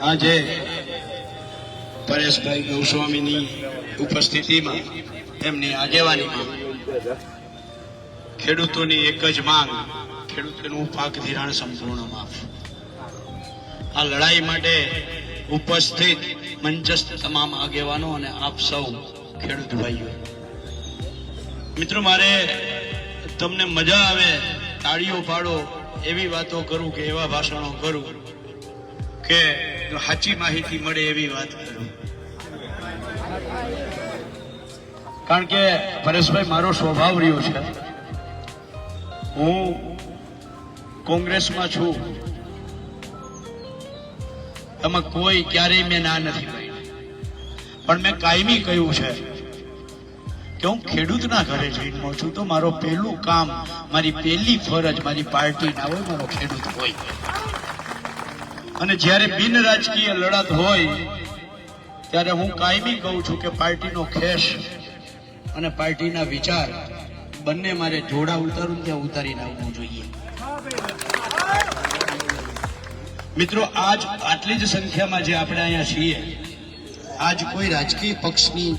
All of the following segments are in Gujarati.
આજે પરેશભાઈ ગૌસ્વામીની ઉપસ્થિતિમાં એમની આગેવાનીમાં ખેડૂતોની એક જ માંગ, ખેડૂતોનું પાક ધિરાણ સંપૂર્ણ માફ. આ લડાઈ માટે ઉપસ્થિત મંચસ્થ તમામ આગેવાનો અને આપ સૌ ખેડૂત ભાઈઓ. મિત્રો, મારે તમને મજા આવે, તાળીઓ પાડો એવી વાતો કરું કે એવા ભાષણો કરું કે સાચી માહિતી મળે એવી વાત કરું. કારણ કે પરેશભાઈ, મારો સ્વભાવ રહ્યો છે. હું કોંગ્રેસમાં છું. એમાં કોઈ ક્યારેય મેં ના નથી પણ મેં કાયમી કહ્યું છે કે હું ખેડૂતના ઘરે જઈને પહોંચું તો મારો પહેલું કામ, મારી પહેલી ફરજ મારી પાર્ટી ના હોય, મારો ખેડૂત હોય. અને જ્યારે બિન રાજકીય લડત હોય, ત્યારે હું કાયમી કહું છું કે પાર્ટીનો ખેસ અને પાર્ટીના વિચાર બંને મારે જોડા ઉતારું ત્યાં ઉતારીને આવવું જોઈએ. મિત્રો, આજ આટલી જ સંખ્યામાં જે આપણે અહીંયા છીએ, આજ કોઈ રાજકીય પક્ષની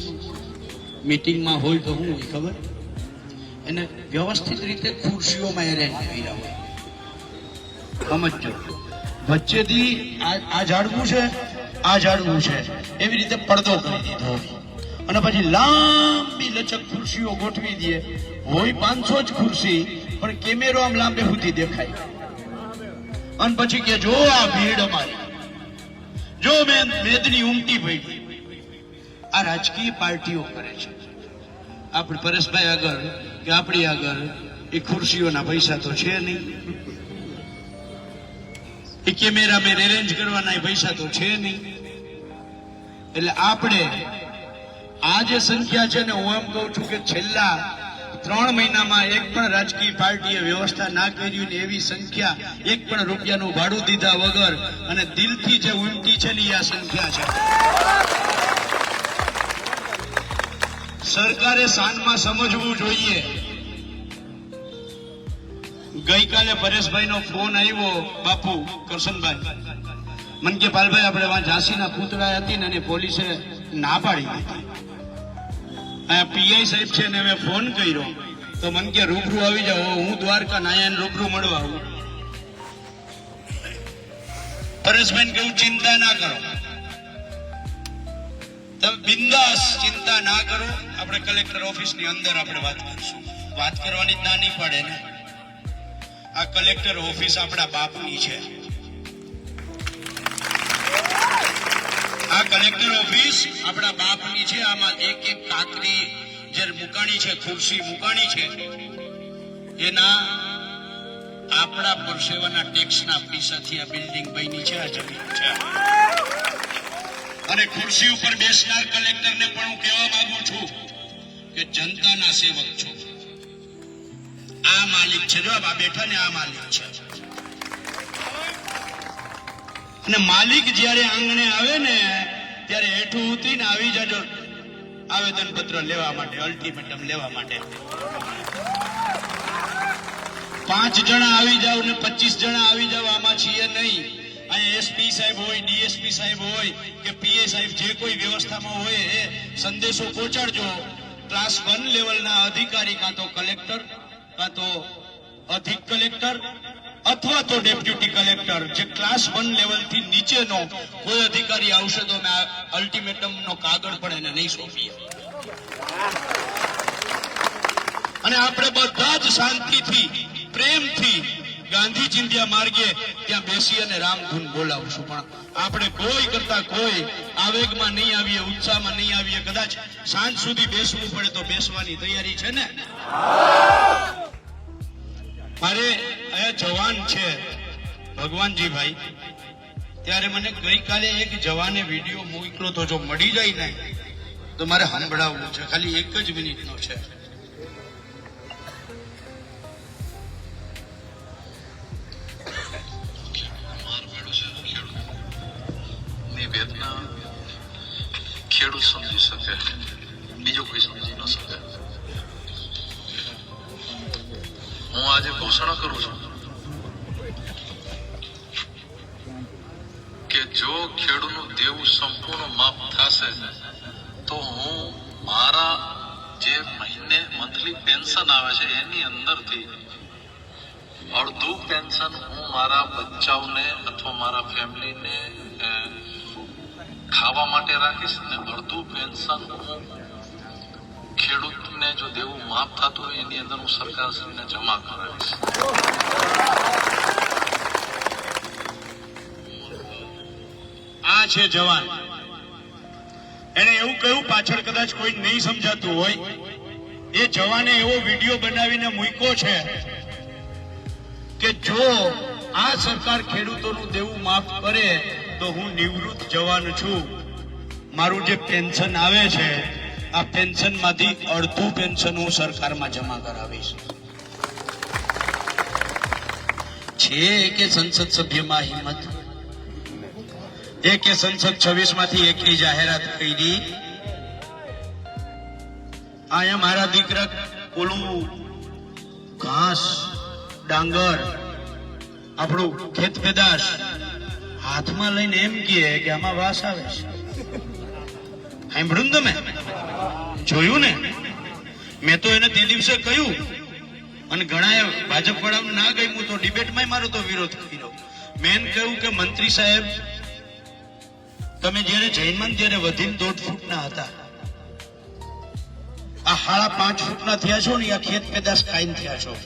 મિટિંગમાં હોય તો હું ખબર? એને વ્યવસ્થિત રીતે ખુરશીઓમાં એરેન્જ કર્યા હોય. સમજો વચ્ચેથી આ ઝાડવું છે, આ ઝાડવું છે. એવી રીતે પડદો કરી દીધો. અને પછી લાંબી લચક ખુરશીઓ ગોઠવી દે. હોય પાંચસો જ ખુરશી, પણ કેમેરો આમ લાંબે સુધી દેખાય. અને પછી કે જો આ ભીડ અમારી. જો મેં મેદની ઉમટી પડી આ રાજકીય પાર્ટીઓ કરે છે. આપણે પરેશભાઈ આગળ કે આપણી આગળ, એ ખુરશીઓના પૈસા તો છે નહીં. એ કેમેરામેન એરેન્જ કરવાના પૈસા તો છે નહીં. એટલે આપણે આ જે સંખ્યા છે ને હું એમ કહું છું કે છેલ્લા ત્રણ મહિનામાં એક પણ રાજકીય પાર્ટીએ વ્યવસ્થા ના કરી ને એવી સંખ્યા એક પણ રૂપિયાનું ભાડું દીધા વગર અને દિલથી જે ઉમટી છે ને આ સંખ્યા છે. સરકારે સાંજમાં સમજવું જોઈએ. ગઈકાલે પરેશભાઈ નો ફોન આવ્યો, બાપુ, કરશનભાઈ. મન કે પાલભાઈ, આપણે ઝાંસીના પૂતળા હતી ને એને પોલીસે ના પાડી દીધી. પીઆઈ સાહેબ છે ને મેં ફોન કર્યો. તો મન કે રૂબરૂ આવી જાઓ, હું દ્વારકા નાયન રૂબરૂ મળવા આવું. પરેશભાઈ કહ્યું, ચિંતા ના કરો. તમે બિંદાસ ચિંતા ના કરો. આપણે કલેક્ટર ઓફિસની અંદર આપણે વાત કરીશું. વાત કરવાની જ ના નહીં પડે ને. આ કલેક્ટર ઓફિસ આપણા બાપની છે. આ કલેક્ટર ઓફિસ આપણા બાપની છે. આમાં એક એક કાકરી જે મુકાણી છે, ખુરશી મુકાણી છે, એના આપણા પરસેવાના ટેક્સના પૈસાથી આ બિલ્ડિંગ બની છે, આ જમીન છે. અને ખુરશી ઉપર બેસનાર કલેક્ટરને પણ હું કહેવા માંગુ છું કે જનતાના સેવક છો. આ માલિક છે. જો આ બેઠા ને આ માલિક છે. અને માલિક જ્યારે આંગણે આવે ને, ત્યારે હેઠું ઉતરીને આવી જાજો. આવેદન પત્ર લેવા માટે અલ્ટિમેટમ લેવા માટે. પાંચ જણા આવી જાવ ને પચીસ જણા આવી જાવ આમાં છીએ નહીં. અહીંયા એસપી સાહેબ હોય ડીએસપી સાહેબ હોય, કે પીએ સાહેબ જે કોઈ વ્યવસ્થામાં હોય એ સંદેશો પહોંચાડજો. ક્લાસ વન લેવલના અધિકારી કાં તો કલેક્ટર કાં તો અધિક કલેક્ટર અથવા તો ડેપ્યુટી કલેક્ટર જે ક્લાસ વન લેવલથી નીચેનો કોઈ અધિકારી આવશે તો અમે અલ્ટિમેટમનો કાગળ પણ એને નહીં સોંપીએ. અને આપણે બધા જ શાંતિથી, પ્રેમથી ગાંધી ચિંધ્યા માર્ગે ત્યાં બેસી અને રામધૂન બોલાવશું. પણ આપણે કોઈ કરતા કોઈ આવેગમાં નહીં આવીએ, ઉત્સાહમાં નહીં આવીએ. કદાચ સાંજ સુધી બેસવું પડે તો બેસવાની તૈયારી છે ને? મારે અહીંયા જવાન છે, ભગવાનજીભાઈ. ત્યારે મને ગઈકાલે એક જવાને વીડિયો મોકલો તો જો મળી જાય ને, તો મારે સંભળાવવું છે. ખાલી એક જ મિનિટનો છે. હું આજે ઘોષણા કરું છું કે જો ખેડૂતનું દેવું સંપૂર્ણ માફ થશે, તો હું મારા જે મહિને મંથલી પેન્શન આવે છે, એની અંદરથી અડધું પેન્શન હું મારા બચ્ચાઓને અથવા મારા ફેમિલીને ખાવા માટે રાખીશ ને અડધું પેન્શન હું ખેડૂતને જો દેવું માફ થતું હોય, એની અંદર હું સરકારશ્રીને જમા કરાવીશ. આ છે જવાન. એને એવું કહ્યું, પાછળ કદાચ કોઈ નહીં સમજાતું હોય. એ જવાને એવો વીડિયો બનાવીને મૂક્યો છે કે જો આ સરકાર ખેડૂતોનું દેવું માફ કરે, તો હું નિવૃત્ત જવાન છું. મારું જે પેન્શન આવે છે આ પેન્શનમાંથી અડધું પેન્શન હું સરકારમાં જમા કરાવીશ. છે કે સંસદ સભ્યમાં હિંમત. એકે સંસદ છવ્વીસમાંથી એકની જાહેરાત કરી. અહીંયા મારા દીકરા ઓલું ઘાસ, ડાંગર, આપણું ખેત પેદાશ હાથમાં લઈને એમ કહે કે આમાં વાસ આવે છે. સાંભળ્યું તમે? જોયું ને? મેં તો એને તે દિવસે કહ્યું. અને ઘણા ભાજપ વાળા ના ગયું તો ડિબેટમાં મારો તો વિરોધ કર્યો. મેં કહ્યું કે મંત્રી સાહેબ, તમે જયારે જૈનમાં ત્યારે વધીને દોઢ ફૂટના હતા. આ હાળા પાંચ ફૂટના થયા છો ને, આ ખેત પેદાશ કાયમ થયા છો.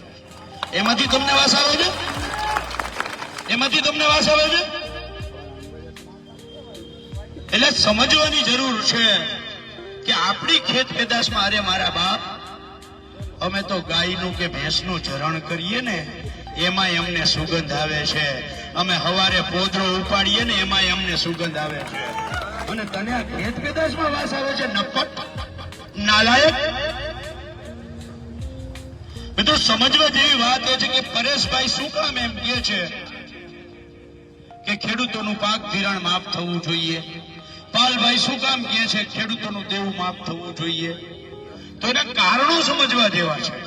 એમાંથી તમને વાસ આવે છે? એમાંથી તમને વાસ આવે છે? એટલે સમજવાની જરૂર છે. કે આપણી ખેત પેદાશમાં અરે મારા બાપ, અમે તો ગાયનું કે ભેંસનું ચરણ કરીએ ને એમાં અમને સુગંધ આવે છે. અમે હવારે પોદરો ઉપાડીએ ને એમાં અમને સુગંધ આવે છે. અને તને આ ખેત પેદાશમાં વાસ આવે છે નપટ નાલાયક? મિત્રો, સમજવા જેવી વાત એ છે કે પરેશભાઈ શું કામ એમ કહે છે? કે ખેડૂતોનું પાક ધિરાણ માફ થવું જોઈએ. પાલભાઈ શું કામ કહે છે? ખેડૂતોનું દેવું માફ થવું જોઈએ. તો એના કારણો સમજવા જેવા છે.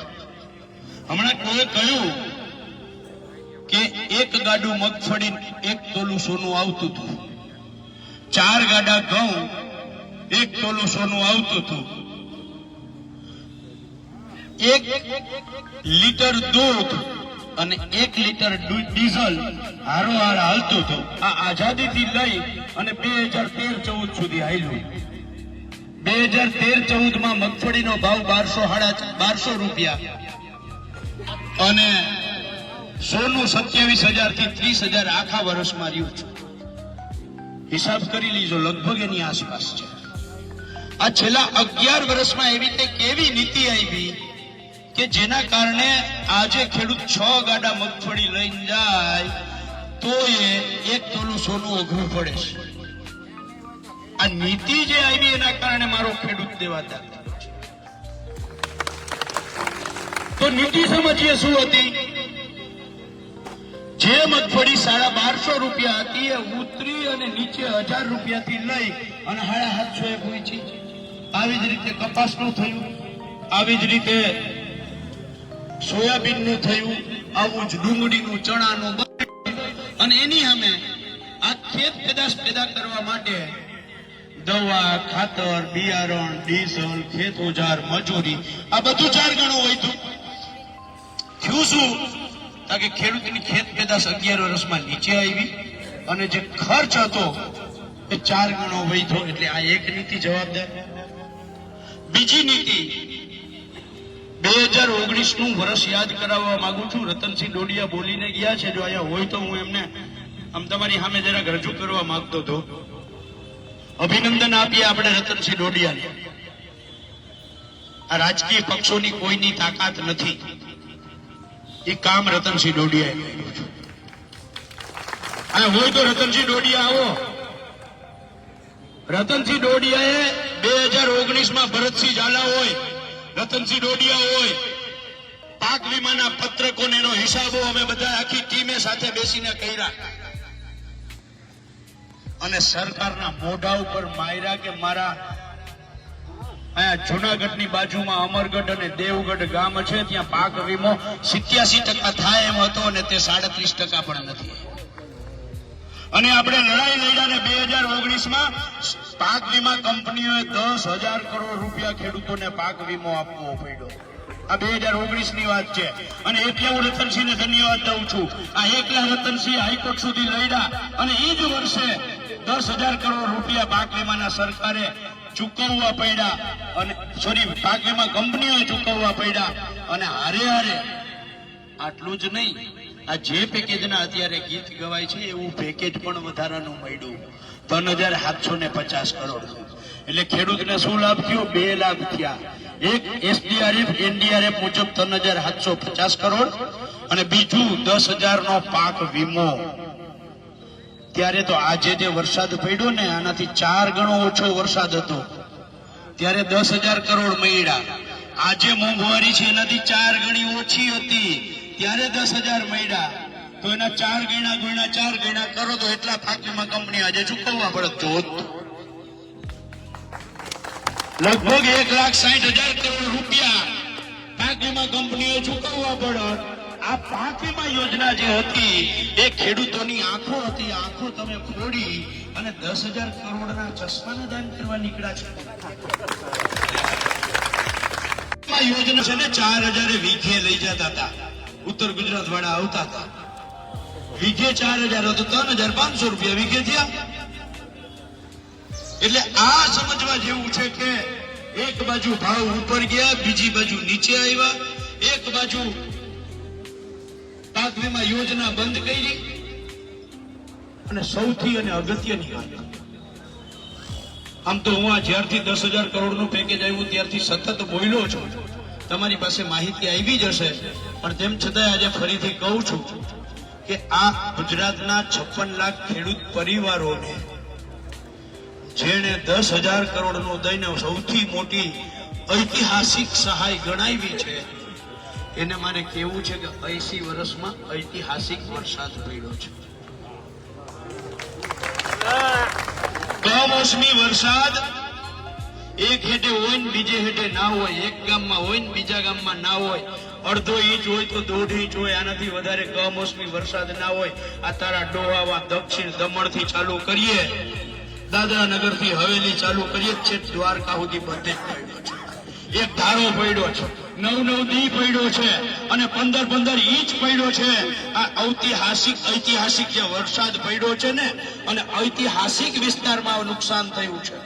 હમણાં કોઈ કહ્યું કે એક ગાડું મગફળી એક તોલું સોનું આવતું હતું. ચાર ગાડા ઘઉં, એક તોલું સોનું આવતું હતું. એક લીટર દૂધ અને એક લીટર ડીઝલ હારોહાર હાલતું હતું. આ આઝાદીથી લઈ અને બે હજાર તેર ચૌદ સુધી હાલ્યું. બે હજાર તેર ચૌદમાં મગફળીનો ભાવ બારસો સાડા બારસો રૂપિયા. અને સોનું સત્યાવીસ હજારથી ત્રીસ હજાર આખા વર્ષમાં રહ્યું છે. હિસાબ કરી લીજો, લગભગ એની આસપાસ છે. આ છેલ્લા અગિયાર વર્ષમાં એવી તે કેવી નીતિ આવી કે જેના કારણે આજે ખેડૂત છ ગાડા મગફળી લઈને જાય તો એક તોલું સોનું ઓઘવું પડે છે. આ નીતિ જે આવી એના કારણે મારો ખેડૂત દેવાતા તો નીતિ સમજીએ શું હતી? જે મગફળી સાડા બારસો રૂપિયા હતી એ ઉતરી અને નીચે હજાર રૂપિયાથી લઈ અને સાડા સાતસો એ પહોંચી આવી જ રીતે કપાસનું થયું. આવી જ રીતે સોયાબીનનું થયું. આવું જ ડુંગળીનું, ચણાનું. અને એની સામે આ ખેત પેદાશ પેદા કરવા માટે દવા, ખાતર, બિયારણ, ડીઝલ, ખેત ઉજાર મજૂરી, આ બધું ચાર ગણું હોય તું થયું શું? કે ખેડૂતની ખેત પેદાશ અગિયાર વર્ષમાં નીચે આવી અને જે ખર્ચ હતો એ ચાર ગણો વૈધો એટલે આ એક નીતિ જવાબદાર. બીજી નીતિ હજાર ઓગણીસનું વર્ષ યાદ કરાવવા માંગુ છું. રતનસિંહ ડોડિયા બોલીને ગયા છે. જો અહીંયા હોય તો હું એમને આમ તમારી સામે જરાક રજૂ કરવા માંગતો હતો. અભિનંદન આપીએ આપણે રતનસિંહ ડોડિયાને. આ રાજકીય પક્ષોની કોઈની તાકાત નથી. એ કામ રતનસિંહ ડોડિયાએ કર્યું છે. હોય તો રતનસિંહ ડોડિયા આવો. રતનસિંહ ડોડિયાએ બે હજાર ઓગણીસમાં ભરતસિંહ ઝાલા હોય, રતનસિંહ ડોડિયા હોય. પાક વીમાના પત્રકોને એનો હિસાબો અમે બધા આખી ટીમે સાથે બેસીને કર્યા. અને સરકારના મોઢા ઉપર માયરા કે મારા અહીંયા જુનાગઢની બાજુમાં અમરગઢ અને દેવગઢ ગામ છે, ત્યાં પાક વીમો સિત્યાસી ટકા થાય એમ હતો અને તે સાડત્રીસ ટકા પણ નથી. અને આપણે લડાઈ લડ્યા ને બે હજાર ઓગણીસમાં પાક વીમા કંપનીઓએ દસ હજાર કરોડ રૂપિયા ખેડૂતોને પાક વીમો આપવો પડ્યો. આ બે હજાર ઓગણીસની વાત છે. અને એટલે હું રતનસિંહને ધન્યવાદ દઉં છું. આ એકલા રતનસિંહ હાઈકોર્ટ સુધી લડ્યા અને એ જ વર્ષે દસ હજાર કરોડ રૂપિયા પાક વીમાના સરકારે ચૂકવવા પડ્યા. અને સોરી પાક વીમા કંપનીઓએ ચૂકવવા પડ્યા. અને હારે હારે આટલું જ નહીં, આ જે પેકેજના અત્યારે ગીત ગવાય છે, એવું પેકેજ પણ વધારાનું મળ્યું. ત્રણ હજાર સાતસો ને પચાસ કરોડ એટલે ખેડૂતને શું લાભ થયો? બે લાભ થયા. એક એસડીઆરએફ એનડીઆરએફ મુજબ ત્રણ હજાર સાતસો પચાસ કરોડ અને બીજું દસ હજાર નો પાક વીમો. ત્યારે તો આજે જે વરસાદ પડ્યો ને, આનાથી ચાર ગણો ઓછો વરસાદ હતો. ત્યારે દસ હજાર કરોડ મળ્યા. આજે મોંઘવારી છે, એનાથી ચાર ગણી ઓછી હતી. ત્યારે દસ હજાર મળ્યા. તો એના ચાર ગણા ગુણ્યા ચાર ગણા કરો તો એટલા પાકીમાં કંપની આજે ચૂકવવા પડે. જોત લગભગ એક લાખ સાઠ હજાર કરોડ રૂપિયા પાક વીમા ચૂકવવા પડત આ પાક યોજના જે હતી, એ ખેડૂતોની આંખો હતી. આંખો તમે ફોડી અને દસ હજાર કરોડના ચશ્માને દાન કરવા નીકળ્યા છે. યોજના છે ને, ચાર હજાર વીઘે લઈ જતા હતા. ઉત્તર ગુજરાત વાળા આવતા હતા. વીઘે ચાર હજાર હતો, ત્રણ હજાર પાંચસો રૂપિયા વીઘે થયા. એટલે આ સમજવા જેવું છે કે એક બાજુ ભાવ ઉપર ગયા, બીજી બાજુ નીચે આવ્યા. એક બાજુ પાક વીમા યોજના બંધ કરી અને સૌથી અને અગત્યની વાત. આમ તો હું આ જ્યારથી દસ હજાર કરોડનું પેકેજ આવ્યું, ત્યારથી સતત બોલ્યો છું. તમારી પાસે માહિતી આવી જ હશે પણ તેમ છતાંય આજે ફરીથી કહું છું કે આ ગુજરાતના છપ્પન લાખ ખેડૂત પરિવારોને જેણે દસ હજાર કરોડનું દઈને સૌથી મોટી ઐતિહાસિક સહાય ગણાવી છે, એને મારે કેવું છે કે એસી વર્ષમાં ઐતિહાસિક વરસાદ પડ્યો છે. કમોસમી વરસાદ, એક હેઠે હોય ને બીજે હેઠે ના હોય, એક ગામમાં હોય ને બીજા ગામમાં ના હોય, અડધો ઇંચ હોય તો દોઢ ઇંચ હોય, આનાથી વધારે કમોસમી વરસાદ ના હોય. આ તારા ડોહાવા દક્ષિણ દમણથી ચાલુ કરીએ દાદરા નગરથી હવેલી ચાલુ કરીએ છે દ્વારકા સુધી બધે એક ધારો પડ્યો છે. નવ નવ દી પડ્યો છે અને પંદર પંદર ઇંચ પડ્યો છે. આ ઐતિહાસિક ઐતિહાસિક જે વરસાદ પડ્યો છે ને, અને ઐતિહાસિક વિસ્તારમાં નુકસાન થયું છે.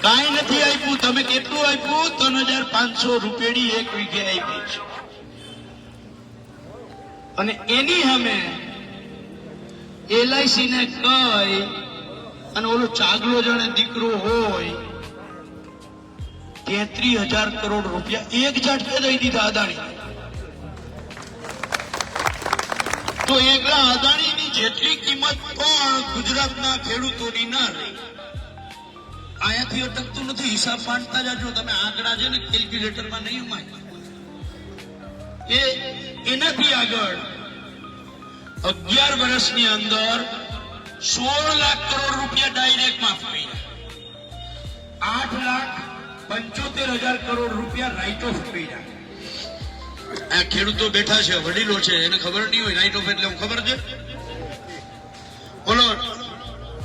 કઈ નથી આપ્યું. તમે કેટલું આપ્યું? ત્રણ હજાર પાંચસો રૂપિયાની એક વીઘે આપી છે. અને એની સામે એલઆઈસી ને કઈ અને ઓલો ચાગલો જાણે દીકરો હોય તેત્રી હજાર કરોડ રૂપિયા એક ઝાટકે દઈ દીધા અદાણી. તો એકલા અદાણીની જેટલી કિંમત પણ ગુજરાતના ખેડૂતોની ના રહી. આયાથી અટકતું નથી, હિસાબ પાડતા જાજો, તમે આંકડા છે ને કેલ્ક્યુલેટરમાં નહીં ઉમાય એ એનાથી આગળ અગિયાર વર્ષની અંદર સોળ લાખ કરોડ રૂપિયા ડાયરેક્ટ માફ કર્યા. આઠ લાખ પંચોતેર હજાર કરોડ રૂપિયા રાઇટ ઓફ કર્યા. આ ખેડૂતો બેઠા છે, વડીલો છે, એને ખબર નહીં હોય રાઇટ ઓફ એટલે ખબર છે? બોલો,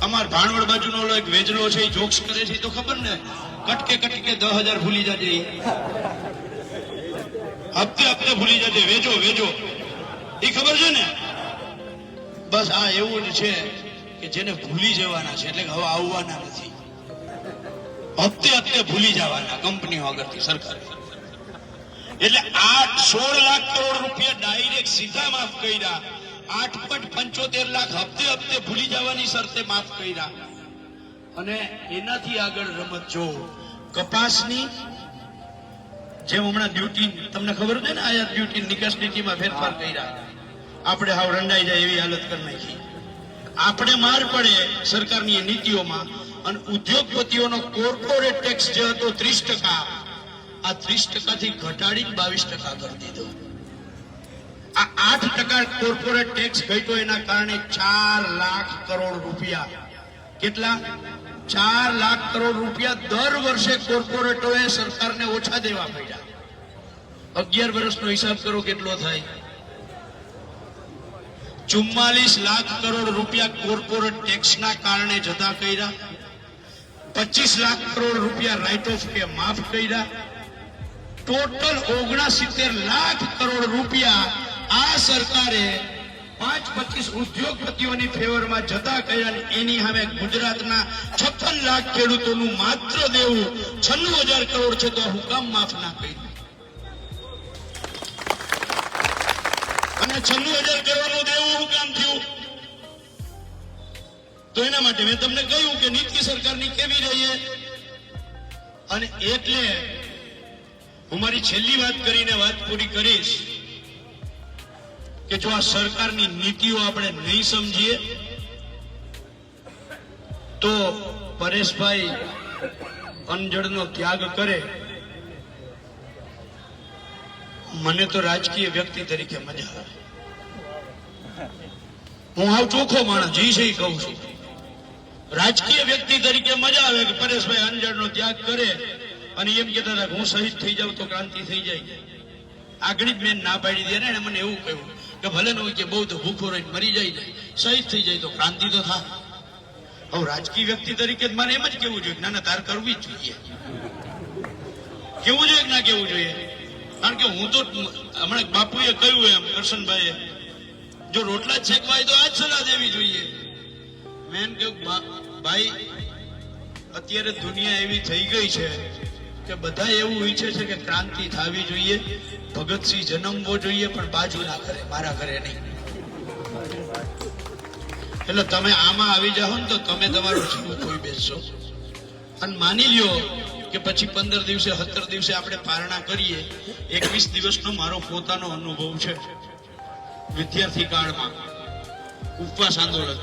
અમાર ભાણવડ બાજુનો ઓલો એક વેજલો છે, એ જોક્સ કરે છે તો ખબર ને? કટકે કટકે દસ હજાર ભૂલી જાજે. હપ્તે હપ્તે ભૂલી જાજે. વેજો વેજો. એ ખબર છે ને? બસ આ એવું છે કે જેને ભૂલી જવાના છે, એટલે હવે આવવાના નથી. હપ્તે હપ્તે ભૂલી જવાના કંપનીઓ આગળથી, સરકાર. એટલે આઠ સોળ લાખ કરોડ રૂપિયા ડાયરેક્ટ સીધા માફ કર્યા. આઠ પોઈન્ટ પંચોતેર લાખ હપ્તે હપ્તે ભૂલી જવાની શરતે માફ કર્યા. અને એનાથી આગળ રમત જો, કપાસની જેમ હમણાં ડ્યુટી તમને ખબર છે ને આયાત ડ્યુટી નિકાસ નીતિમાં ફેરફાર કર્યા. આપણે હાવ રંડાઈ જાય એવી હાલત કરી નાખી. આપણે માર પડે સરકારની નીતિઓમાં અને ઉદ્યોગપતિઓનો કોર્પોરેટ ટેક્સ જે હતો ત્રીસ ટકા, આ ત્રીસ ટકાથી ઘટાડી બાવીસ ટકા કરી દીધો. આ આઠ ટકા કોર્પોરેટ ટેક્સ ઘટ્યો એના કારણે ચાર લાખ કરોડ રૂપિયા. કેટલા? ચાર લાખ કરોડ રૂપિયા દર વર્ષે કોર્પોરેટોએ સરકારને ઓછા દેવા પડ્યા. અગિયાર વર્ષનો હિસાબ કરો કેટલો થાય? ચુમ્માલીસ લાખ કરોડ રૂપિયા કોર્પોરેટ ટેક્સના કારણે જતા કર્યા. પચીસ લાખ કરોડ રૂપિયા રાઇટ ઓફ કે માફ કર્યા. ટોટલ ઓગણસિત્તેર લાખ કરોડ રૂપિયા આ સરકારે પાંચ પચીસ ઉદ્યોગપતિઓની ફેવરમાં જતા કર્યા એની સામે ગુજરાતના છપ્પન લાખ ખેડૂતોનું માત્ર દેવું છન્નું હજાર કરોડ છે તો હુકામ માફ ના કર્યું. અને છન્નું હજાર તો એના માટે મેં તમને કહ્યું કે નીતિ સરકારની કેવી રહીએ અને એટલે હું મારી છેલ્લી વાત કરીને વાત પૂરી કરીશ કે જો આ સરકારની નીતિઓ આપણે નહીં સમજીએ, તો પરેશભાઈ અનજળનો ત્યાગ કરે. મને તો રાજકીય વ્યક્તિ તરીકે મજા આવે. હું આવ ચોખ્ખો માણસ, જી છે કહું છું. રાજકીય વ્યક્તિ તરીકે મજા આવે કે પરેશભાઈ અંજળનો ત્યાગ કરે અને એમ કેતા હતા કે હું શહીદ થઈ જાઉં તો ક્રાંતિ થઈ જાય. આગળ મેં ના પાડી દે ને મને એવું કહ્યું કે ભલે ન હોય કે તો ભૂખો રહીને મરી જાય ને, શહીદ થઈ જાય તો ક્રાંતિ તો થાય હવે રાજકીય વ્યક્તિ તરીકે મારે એમ જ કેવું જોઈએ કે ના ના, તાર કરવી જ જોઈએ. કેવું જોઈએ કે ના કેવું જોઈએ? કારણ કે હું તો હમણાં બાપુએ કહ્યું એમ, કરશનભાઈએ, જો રોટલા શેકવા તો આ જ સલાહ દેવી જોઈએ. મેં એમ કહ્યું, "બા- ભાઈ, અત્યારે દુનિયા એવી થઈ ગઈ છે કે બધા એવું ઈચ્છે છે કે ક્રાંતિ થવી જોઈએ, ભગતસિંહ જન્મવો જોઈએ, પણ બાજુ ના કરે મારા ઘરે નહીં. એટલે તમે આમાં આવી જાઓ ને તો તમે તમારું જીવ કોઈ બેસશો. અને માની લ્યો કે પછી પંદર દિવસે, સત્તર દિવસે આપણે પારણા કરીએ, એકવીસ દિવસનો મારો પોતાનો અનુભવ છે. વિદ્યાર્થી કાળમાં, ઉપવાસ આંદોલન.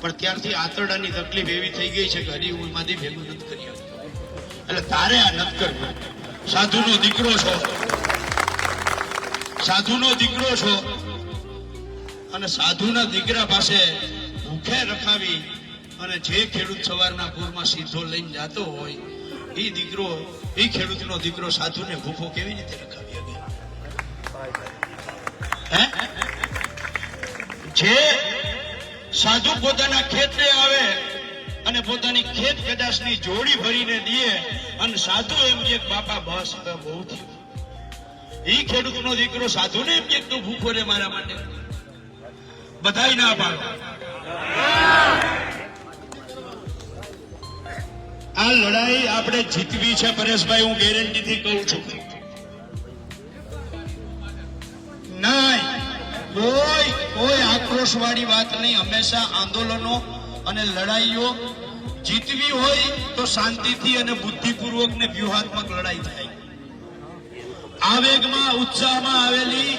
પણ ત્યારથી આંતરડાની તકલીફ એવી થઈ ગઈ છે કે હજી હું એમાંથી ભેગું નથી કરી એટલે તારે આ નથી કરવું. સાધુનો દીકરો છો. સાધુનો દીકરો છો. અને સાધુના દીકરા પાસે ભૂખે રખાવી અને જે ખેડૂત સવારના પૂરમાં સીધો લઈને જતો હોય એ દીકરો એ ખેડૂતનો દીકરો સાધુને ભૂખો કેવી રીતે રખાવી હે? જે સાધુ પોતાના ખેતરે આવે અને પોતાની ખેત કદાચની જોડી ભરીને દે અને સાધુ એમ કે, બાપા, બસ, હવે બહુ થયું. ઈ ખેડૂતનો દીકરો સાધુને એમ કે, તું ભૂખો રે મારા માટે. બધાય ના પાડો. આ લડાઈ આપણે જીતવી છે પરેશભાઈ, હું ગેરંટીથી કહું છું. નહીં કોઈ કોઈ આક્રોશવાળી વાત નહીં. હંમેશા આંદોલનો અને લડાઈઓ જીતવી હોય તો શાંતિથી અને બુદ્ધિપૂર્વક ને વ્યૂહાત્મક લડાઈ થાય. આવેગમાં ઉત્સાહમાં આવેલી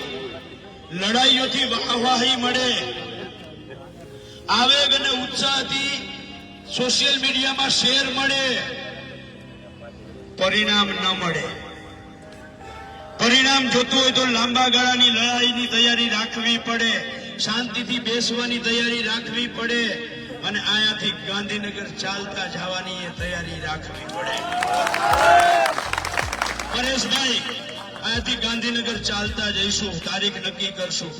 લડાઈઓથી વાહવાહી મળે. આવેગ અને ઉત્સાહથી સોશિયલ મીડિયામાં શેર મળે. પરિણામ ન મળે. પરિણામ જોતું હોય તો લાંબા ગાળાની લડાઈની તૈયારી રાખવી પડે. શાંતિથી બેસવાની તૈયારી રાખવી પડે. અને આયાથી ગાંધીનગર ચાલતા જવાની એ તૈયારી રાખવી પડે. પરેશભાઈ, આયાથી ગાંધીનગર ચાલતા જઈશું. તારીખ નક્કી કરશું.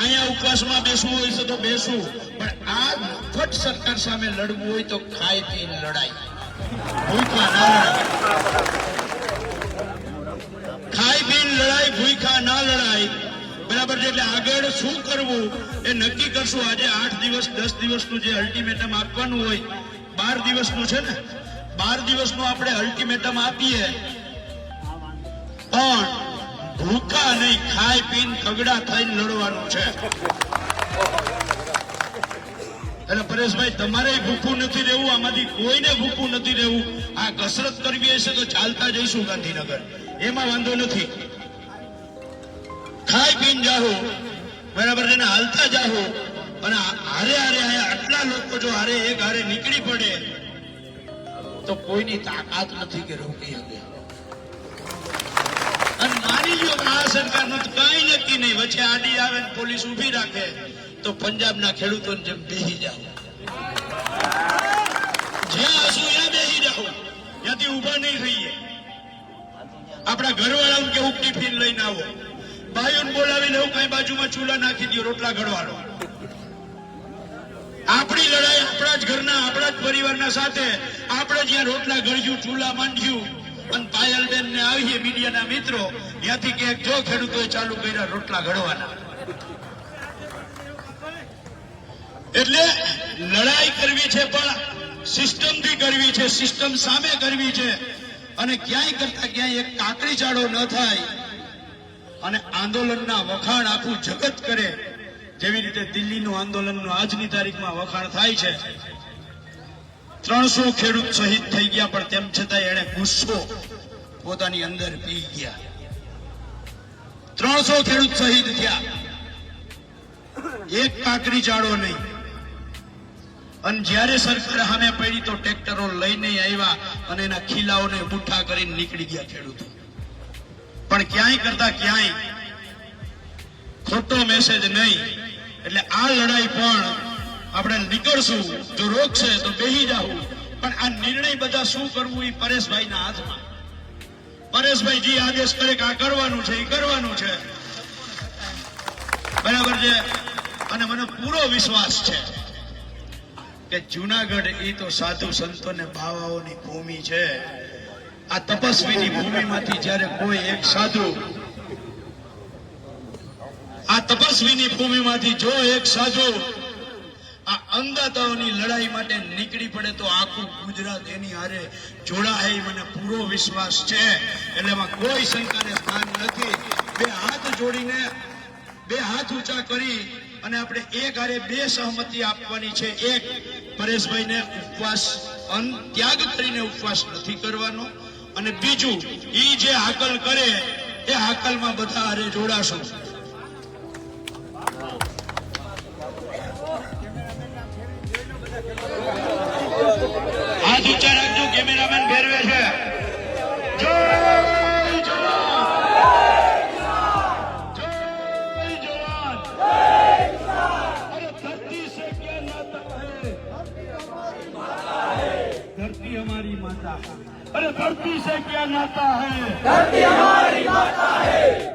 અહીંયા ઉપવાસમાં બેસવું હોય છે તો બેસવું. પણ આ મફત સરકાર સામે લડવું હોય તો ખાઈ થી લડાઈ. ભૂખા ના લડાય. ખાઈ પીને લડાઈ ભૂખા ના લડાઈ, બરાબર છે? એટલે આગળ શું કરવું એ નક્કી કરશું. આજે આઠ દિવસ, દસ દિવસનું જે અલ્ટિમેટમ આપવાનું હોય, બાર દિવસનું છે ને? બાર દિવસનું આપણે અલ્ટિમેટમ આપીએ. પણ ભૂખા નહીં, ખાઈ પીને તગડા થઈને લડવાનું છે. એટલે પરેશભાઈ, તમારે ભૂખું નથી રહેવું, આમાંથી કોઈને ભૂખું નથી રહેવું. આ કસરત કરવી હશે તો ચાલતા જઈશું ગાંધીનગર. એમાં વાંધો નથી. ખાઈ પીને જાઓ બરાબર એને હાલતા જાઓ અને હારે હારે આટલા લોકો જો હારે એક હારે નીકળી પડે, તો કોઈની તાકાત નથી કે રોકી શકે. અને માની લ્યો કે આ સરકારનું કઈ નક્કી નહીં. વચ્ચે આડી આવે પોલીસ ઊભી રાખે, તો પંજાબના ખેડૂતોને જેમ બેસી જાઓ. જ્યાં હશું ત્યાં બેસી જાઓ. ત્યાંથી ઊભા નહીં થઈએ આપણા ઘરવાળાઓને કેવું ટિફિન લઈને આવો. બાયુને બોલાવીને એવું કઈ બાજુમાં ચૂલા નાખી દો રોટલા ઘડવાનો. આપણી લડાઈ આપણા જ ઘરના, આપણા જ પરિવારના સાથે. આપણે જ્યાં રોટલા ઘડ્યું, ચૂલા માંડ્યું, અને પાયલબેન ને આવીએ મીડિયાના મિત્રો, ત્યાંથી ક્યાંક જો ખેડૂતોએ ચાલુ કર્યા, રોટલા ઘડવાના. એટલે લડાઈ કરવી છે પણ સિસ્ટમથી કરવી છે સિસ્ટમ સામે કરવી છે. અને ક્યાંય કરતા ક્યાંય એક કાકડી ચાળો ન થાય. અને આંદોલનના વખાણ આખું જગત કરે જેવી રીતે દિલ્હીનું આંદોલનનું આજની તારીખમાં વખાણ થાય છે. ત્રણસો ખેડૂત શહીદ થઈ ગયા, પણ તેમ છતાં એણે ગુસ્સો પોતાની અંદર પી ગયા. ત્રણસો ખેડૂત શહીદ થયા. એક કાકડી ચાળો નહીં. અને જ્યારે સરકાર સામે પડી તો ટ્રેક્ટરો લઈને આવ્યા અને એના ખીલાઓને મુઠ્ઠા કરીને નીકળી ગયા ખેડૂતો. પણ ક્યાંય કરતા ક્યાંય ખોટો મેસેજ નહીં. એટલે આ લડાઈ પણ આપણે નીકળશું. જો રોકશે તો બેહી જાવું પણ આ નિર્ણય બધા શું કરવું એ પરેશભાઈના હાથમાં. પરેશભાઈ જે આદેશ કરે કે આ કરવાનું છે, એ કરવાનું છે. બરાબર છે? અને મને પૂરો વિશ્વાસ છે. કે જુનાગઢ એ તો સાધુ સંતો ને બાવાઓની ભૂમિ છે. આ તપસ્વીની ભૂમિમાંથી જ્યારે કોઈ એક સાધુ આ તપસ્વીની ભૂમિમાંથી જો એક સાધુ આ અંગતાઓની લડાઈ માટે નીકળી પડે તો આખું ગુજરાત એની હારે જોડાય મને પૂરો વિશ્વાસ છે. એટલે એમાં કોઈ શંકાને સ્થાન નથી. બે હાથ જોડીને, બે હાથ ઊંચા કરી અને આપણે એક હારે બે સહમતિ આપવાની છે. એક પરેશભાઈને ઉપવાસ અન્ન ત્યાગ કરીને ઉપવાસ નથી કરવાનો. અને બીજું, ઈ જે હાકલ કરે, એ હાકલમાં બધા હારે જોડાશું. है अरे धरती से क्या नाता है धरती हमारी माता है थैंक यू